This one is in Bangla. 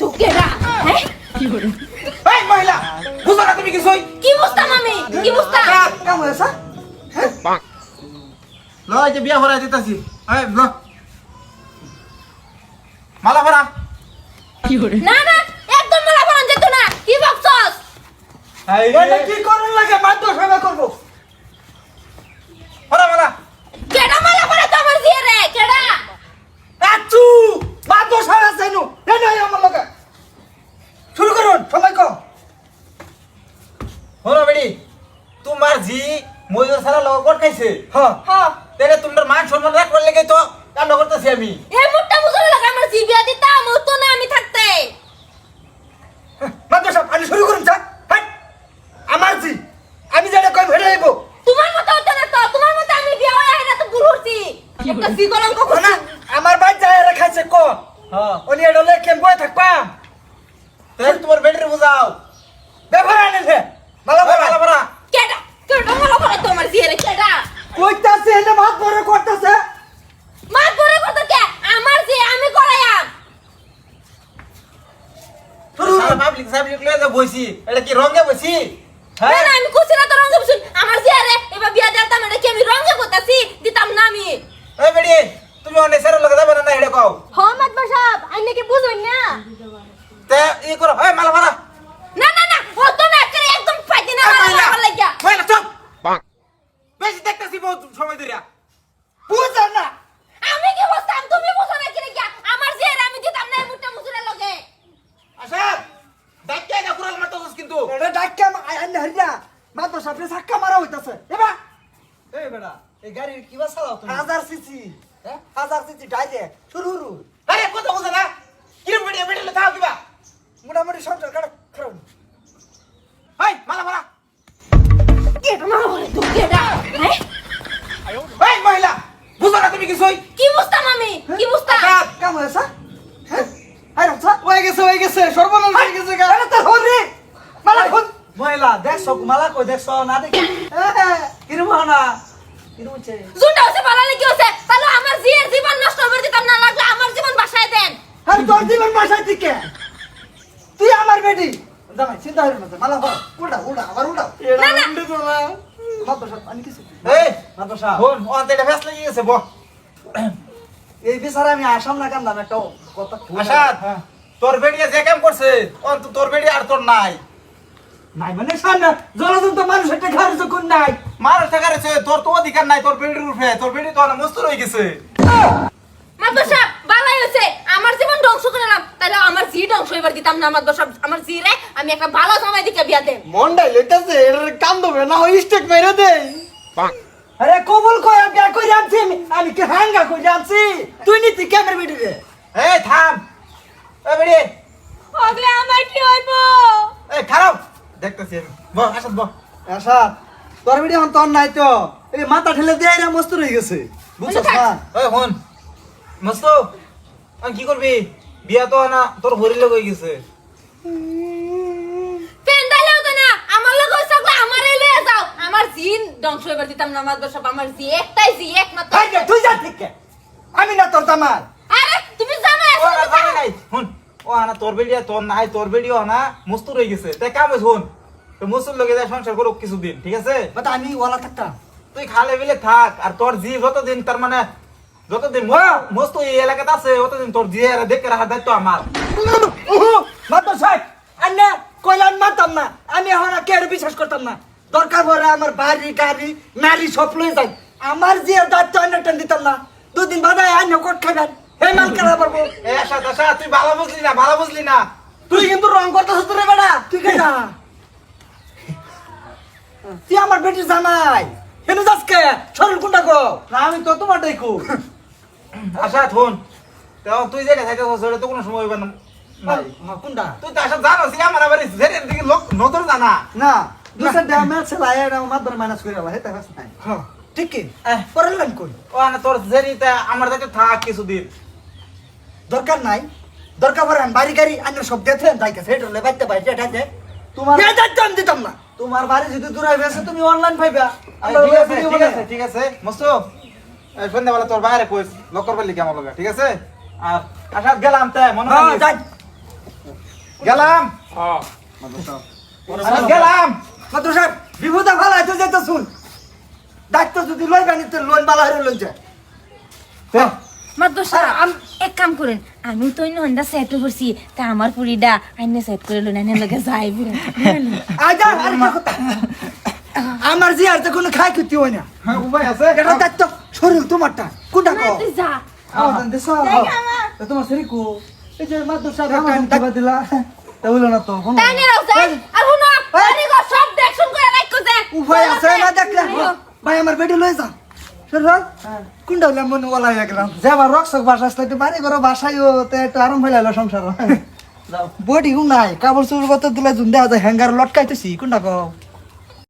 তো কেডা হ্যাঁ? এই মহিলা বুঝো না তুমি কিছুই? কি বুঝতাম আমি? কি বুঝতাম? কাম হয়েছে ল এই যে বিয়া ভরা দিতেছি। এই ল। মালা ভরা না না একদম মালা পরান যেত না। কি ভাবছস? এটা কি করুন লাগে? মাত্র সেবা করব ভরা মালা কেডা মালা পরা তো আমার দিয়ে রে কেডা আচ্ছু মাত্র সারা চাইনু এ নাই আমার লগে শুরু করুন সবাই কম হলো বেড়ি তোমার জি মজুর সারা লোক কট খাইছে? হ্যাঁ হ্যাঁ তাহলে তোমার মান সম্মান রাখবার লেগে তো কাণ্ড করতেছি আমি। এ মুটটা বুঝলে লাগে আমার জিবিয়া দিতাম ও তো না আমি থাকতে। মাত্র সব আমি শুরু করুন চা। আমার জি আমি যেটা কই ভেড়ে আইবো তোমার মতো হতো না তো তোমার মতো আমি বিয়া হয়ে আইনা তো ভুল হচ্ছি একটা সিগলঙ্ক না আমার বাই যায় রাখাইছে ক। হ্যাঁ ওনি এডলে কেন বই থাকবাম তাহলে তোমার বেটির বুঝাও ব্যবহার আনে হে মালা ওই মালা বড়া ভরা কেডা কেডা মালা পরা তো আমার দিয়ে রে কেডা কইতাছে এনে ভাত বড় করতেছে মা করে কত কে আমার যে আমি করাইয়াম শুরু সারা পাবলিক সাবলিক লয়ে যা বইছি এটা কি রঙে বইছি? না হ্যাঁ? না আমি কুছি না তো রঙে বুঝুন আমার যে আরে এবার বিয়া দিতাম এটা কি আমি রঙে করতেছি? দিতাম না আমি। এই বেড়ি তুমি অনেক সারা লগে যাবে না এটা কও? হমাদ বাসাব আইনে কি বুঝুন না। তে ই করো এই মালা ভরা না না না ও তো না করে একদম ফাইতে না মহিলা, আমার লাগিয়া। মহিলা চুপ বেশি দেখতেছি বহুত সময় ধরে বুঝা না আমি কি বুঝতাম তুমি বুঝো না কি রে আমার যে আরে আমি দিতাম না এই মুটটা মুসুরের লগে আচ্ছা দেখতে না কুরাল মারতেছিস কিন্তু এটা ডাক্কা আইনে হরিয়া মাত্র সাপে সাক্কা মারা হইতাছে। এবা এই বেটা এই গাড়ি কিবা চালাও তুমি? হাজার সিসি। হ্যাঁ হাজার সিসি ডাইরে শুরু শুরু। আরে কথা বুঝে না? কিরম বেড়ি বেড়ি থাও কিবা? মোটামুটি সংসার কাটা খারাপ এই মালা ভরা কেডা মারা বলে তুই কেডা হ্যাঁ? এই মহিলা বুঝো না তুমি কিছুই। কি বুঝতাম আমি? কি বুঝতাম? কাম হয়েছে? হ্যাঁ? আই রাখছা হয়ে গেছে হয়ে গেছে সর্বনাশ হয়ে গেছে গা। আরে তোর হরি। মালা মহিলা দেখছ? মালা কই? দেখছ? না দেখি? কিরম না জুনটা হচ্ছে ভালো লাগে হচ্ছে তাহলে আমার জিয়ের জীবন নষ্ট করে দিতাম না লাগলে আমার জীবন বাসায় দেন। আরে তোর জীবন বাসায় থেকে তুই আমার বেটি। জামাই চিন্তা হইল না মালা হর উল্টা উল্টা আবার উল্টা। না না। মাত্র সব আমি কিছু এই মাদ্রাসা। হন অন্তে এটা ফেস লেগে গেছে বহ। এই বিচারে আমি আসাম না কান্দাম একটা কথা আসাদ হ্যাঁ। তোর বেড়িয়া যে কাম করছে? অন্ত তোর বেড়ি আর তোর নাই। নাই মানে সামনে জলজন্ত মানুষ একটা ঘরে যখন নাই। মানুষ টাকা রয়েছে তোর তো অধিকার নাই তোর বেড়ির উঠে তোর বেড়ি তো অনেক মস্ত রয়ে গেছে। মাদ্র সাহেব বালাই হয়েছে আমার জীবন ধ্বংস করলাম তাহলে আমার জি ধ্বংস এবার দিতাম না মাদ্র সাহেব আমার জি রে আমি একটা ভালো সময় দিকে বিয়া দেন মন্ডাই লইতাছে এর কাম দেবে না ওই স্টেক মেরে দেই। আরে কবুল কই আমি বিয়া কই আনছি? আমি আমি কি হাঙ্গা কই আনছি? তুই নিতি ক্যামেরা বেটি রে? এই থাম। এ বেড়ি। ওগলে আমার কি হইব? এই খারাপ। দেখতেছি আমি বহ আসাদ বহ আশা তোর ভিডিও এখন তোর নাই তো। এই মাথা ঠেলে দিয়ে এরা মস্ত রয়ে গেছে। বুঝছস না ওই হন। মস্ত? আমি কি করবি? বিয়া তো না তোর হরি লোক হয়ে গেছে। তো না। আমার লোক সকলে আমারে লয়ে যাও। আমার জি ধ্বংস এবার দিতাম না আমার জি একটাই জি একমাত্র তুই যা ঠিক আমি না তোর আরে তুমি জামাই ও আছো না নাই। হুন। ও আনা তোর বেড়িয়া তোর নাই তোর বেড়িও না মস্ত রয়ে গেছে। তাই কাম হুন। তো মস্তুর লগে যায় সংসার করুক কিছুদিন ঠিক আছে? বাট আমি ওলা থাকতাম। তুই খালে বিলে থাক আর তোর জি যতদিন তার মানে যতদিন ম- মস্ত এই এলাকাতে আছে ততদিন তোর জি এরা দেখে রাখার দায়িত্ব আমার। মাত্র সাহেব আন্না কইলাম মারতাম না আমি এখন কেউ বিশ্বাস করতাম না। দরকার পড়ে আমার বাড়ি গাড়ি নারী সব লয়ে যাই। আমার যে দায়িত্ব আন্না টেন দিতাম না। দুদিন বাদায় আন্য কোট খাবেন হে মাল কেনা পারব এ আশা তুই ভালো বুঝলি না ভালো বুঝলি না। তুই কিন্তু রং করতেছ তোরে বেটা তুই কে না তুই আমার বেটির জামাই। হেনু যাস কে শরীর কোনটা গো? না আমি তো তোমার দেখো। আশা থুন। তুই যেটা থাকে সেটা তো কোনো সময় হইবে না কোনটা? তুই তো আশা জানো সি আমার আবার জেনের দিকে লোক নজর জানা। না দুসরা ড্যামেজ ছেলাই এরা মাধ্যমে মাইনাস করে আলা হেতা কাছে নাই। হ্যাঁ। ঠিক কি? লাইন কই ও না তোর আমার থাক কিছুদিন। দরকার নাই। দরকার পড়ে গাড়ি আন্য সব দেখলেন তাই কাছে এটা হলে বাইতে বাইরে এটা তোমার দিতাম না তোমার বাড়ি যদি দূর হয়ে গেছে তুমি অনলাইন পাইবা। ঠিক আছে ঠিক আছে ঠিক আছে। মস্তু এই সন্ধ্যাবেলা তোর বাইরে কইস লকর বেলি কেমন লাগে ঠিক আছে? আর আশা গেলাম তাই মনে হ্যাঁ। যাই। গেলাম? আরে গেলাম! মাত্র সাহেব বিপদে ভালো হয়তো যেত শুন। দায়িত্ব যদি লই বানি তো লোন বালা হয়ে লইন যায় মাদ্র সাহেব এক কাম করেন আমি তো অন্য হন্ডা সেট করছি তা আমার পুরিডা আইনে সেট করে লোন আইনে লগে যাই বুড়া আজা আর একটা কথা। আমার জি আর তো কোনো খাই ক্ষতি হয় না। হ্যাঁ উপায় আছে? এটা দায়িত্ব শরীর তোমারটা কোনটা তুই যা। দেশ তা তোমার শরী কো? এই যে মাত্র সাহেব আমার দিবা দিলা? তা হইল না তো কোনো তাই নিয়ে রাখো যাই। আর হুনো আরে গো সব দেখছুন করে রাখো যে উপায় আছে না দেখলে ভাই আমার বেটি লই যা। শরীর কোনটা হইলাম মনে হয়ে গেলাম। যাবার রক্ষক বাসা আসলে একটু বাড়ি করো তো একটু আরাম হয়ে গেল সংসার বডি গুম নাই কাপড় চোপড় কত দিলে জুন দেওয়া যায় হ্যাঙ্গার লটকাইতেছি কোনটা কও।